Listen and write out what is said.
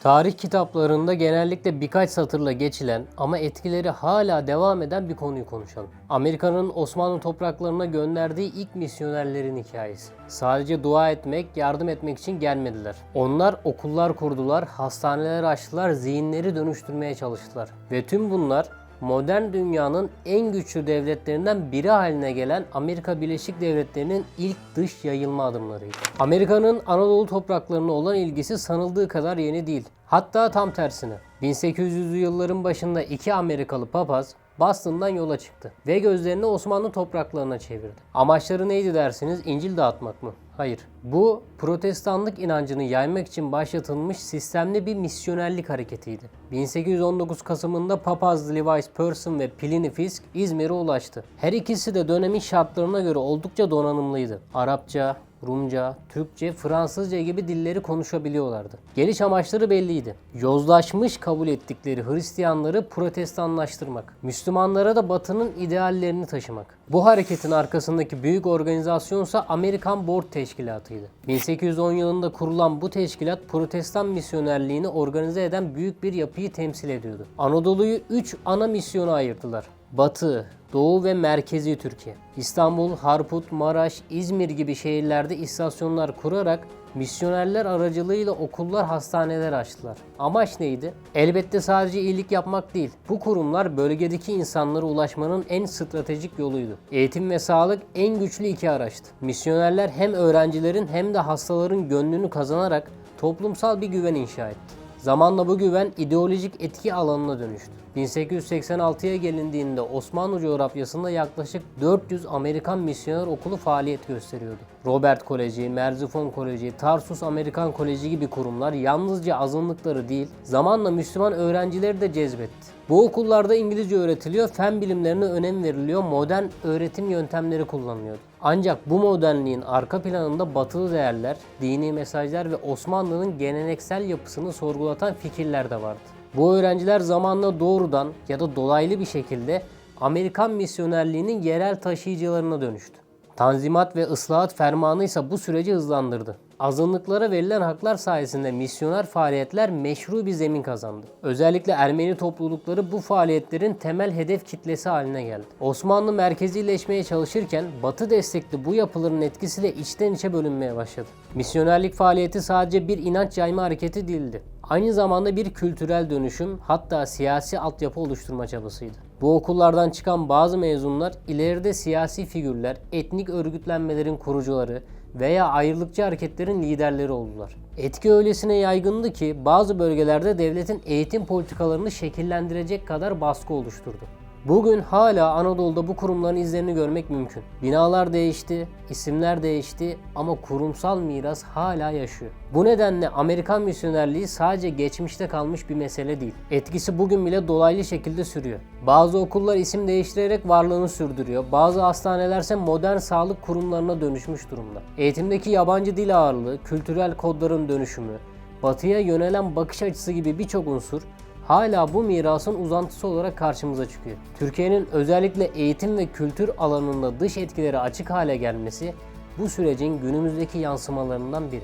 Tarih kitaplarında genellikle birkaç satırla geçilen ama etkileri hala devam eden bir konuyu konuşalım. Amerika'nın Osmanlı topraklarına gönderdiği ilk misyonerlerin hikayesi. Sadece dua etmek, yardım etmek için gelmediler. Onlar okullar kurdular, hastaneler açtılar, zihinleri dönüştürmeye çalıştılar. Ve tüm bunlar modern dünyanın en güçlü devletlerinden biri haline gelen Amerika Birleşik Devletleri'nin ilk dış yayılma adımlarıydı. Amerika'nın Anadolu topraklarına olan ilgisi sanıldığı kadar yeni değil. Hatta tam tersine. 1800'lü yılların başında iki Amerikalı papaz Boston'dan yola çıktı ve gözlerini Osmanlı topraklarına çevirdi. Amaçları neydi dersiniz? İncil dağıtmak mı? Hayır. Bu protestanlık inancını yaymak için başlatılmış sistemli bir misyonerlik hareketiydi. 1819 Kasım'ında papaz Levi Person ve Pliny Fisk İzmir'e ulaştı. Her ikisi de dönemin şartlarına göre oldukça donanımlıydı. Arapça, Rumca, Türkçe, Fransızca gibi dilleri konuşabiliyorlardı. Geliş amaçları belliydi. Yozlaşmış kabul ettikleri Hristiyanları protestanlaştırmak. Müslümanlara da batının ideallerini taşımak. Bu hareketin arkasındaki büyük organizasyonsa Amerikan Board Teşkilatı'ydı. 1810 yılında kurulan bu teşkilat protestan misyonerliğini organize eden büyük bir yapıyı temsil ediyordu. Anadolu'yu 3 ana misyona ayırdılar. Batı, Doğu ve Merkezi Türkiye. İstanbul, Harput, Maraş, İzmir gibi şehirlerde istasyonlar kurarak misyonerler aracılığıyla okullar, hastaneler açtılar. Amaç neydi? Elbette sadece iyilik yapmak değil. Bu kurumlar bölgedeki insanlara ulaşmanın en stratejik yoluydu. Eğitim ve sağlık en güçlü iki araçtı. Misyonerler hem öğrencilerin hem de hastaların gönlünü kazanarak toplumsal bir güven inşa etti. Zamanla bu güven ideolojik etki alanına dönüştü. 1886'ya gelindiğinde Osmanlı coğrafyasında yaklaşık 400 Amerikan misyoner okulu faaliyet gösteriyordu. Robert Koleji, Merzifon Koleji, Tarsus Amerikan Koleji gibi kurumlar yalnızca azınlıkları değil, zamanla Müslüman öğrencileri de cezbetti. Bu okullarda İngilizce öğretiliyor, fen bilimlerine önem veriliyor, modern öğretim yöntemleri kullanılıyordu. Ancak bu modernliğin arka planında batılı değerler, dini mesajlar ve Osmanlı'nın geleneksel yapısını sorgulatan fikirler de vardı. Bu öğrenciler zamanla doğrudan ya da dolaylı bir şekilde Amerikan misyonerliğinin yerel taşıyıcılarına dönüştü. Tanzimat ve ıslahat fermanı ise bu süreci hızlandırdı. Azınlıklara verilen haklar sayesinde misyoner faaliyetler meşru bir zemin kazandı. Özellikle Ermeni toplulukları bu faaliyetlerin temel hedef kitlesi haline geldi. Osmanlı merkezileşmeye çalışırken Batı destekli bu yapıların etkisiyle içten içe bölünmeye başladı. Misyonerlik faaliyeti sadece bir inanç yayma hareketi değildi. Aynı zamanda bir kültürel dönüşüm hatta siyasi altyapı oluşturma çabasıydı. Bu okullardan çıkan bazı mezunlar ileride siyasi figürler, etnik örgütlenmelerin kurucuları veya ayrılıkçı hareketlerin liderleri oldular. Etki öylesine yaygındı ki bazı bölgelerde devletin eğitim politikalarını şekillendirecek kadar baskı oluşturdu. Bugün hala Anadolu'da bu kurumların izlerini görmek mümkün. Binalar değişti, isimler değişti ama kurumsal miras hala yaşıyor. Bu nedenle Amerikan misyonerliği sadece geçmişte kalmış bir mesele değil. Etkisi bugün bile dolaylı şekilde sürüyor. Bazı okullar isim değiştirerek varlığını sürdürüyor. Bazı hastanelerse modern sağlık kurumlarına dönüşmüş durumda. Eğitimdeki yabancı dil ağırlığı, kültürel kodların dönüşümü, batıya yönelen bakış açısı gibi birçok unsur hala bu mirasın uzantısı olarak karşımıza çıkıyor. Türkiye'nin özellikle eğitim ve kültür alanında dış etkileri açık hale gelmesi bu sürecin günümüzdeki yansımalarından biri.